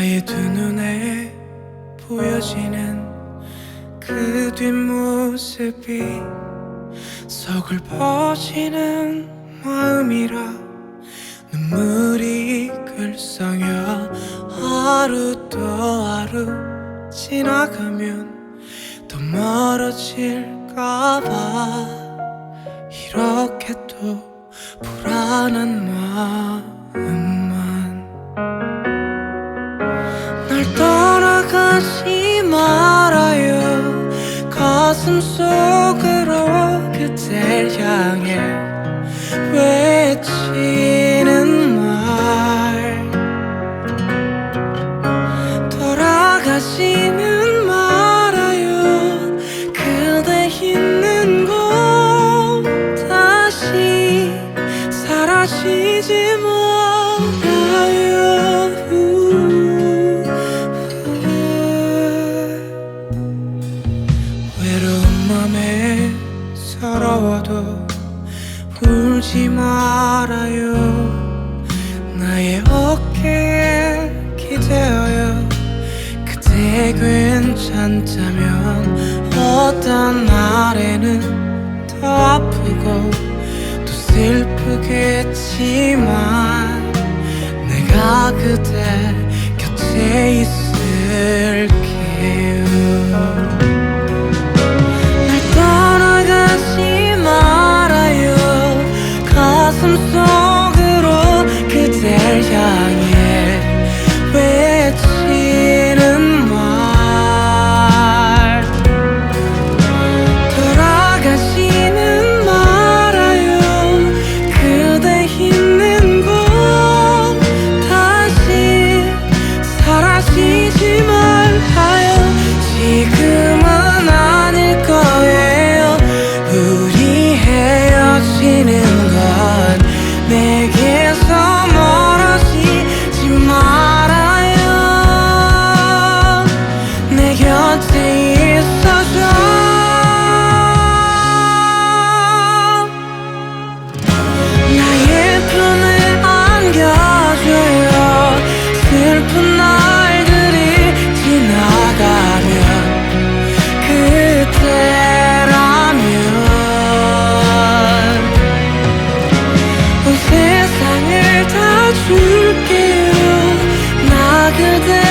나의 두 눈에 보여지는 그 뒷모습이 서글퍼지는 마음이라 눈물이 글썽여 하루 또 하루 지나가면 더 멀어질까봐 이렇게 또 불안한 마음 떠나가지 말아요. 가슴 속으로 그댈 향해 외치는 말. 돌아가지는 말아요. 그대 있는 곳 다시 사라지지 말 서러워도 울지 말아요. 나의 어깨에 기대어요. 그대 괜찮다면 어떤 날에는 더 아프고 또 슬프겠지만 내가 그대 곁에 있을 가 온 세상을 다 줄게요. 나 그대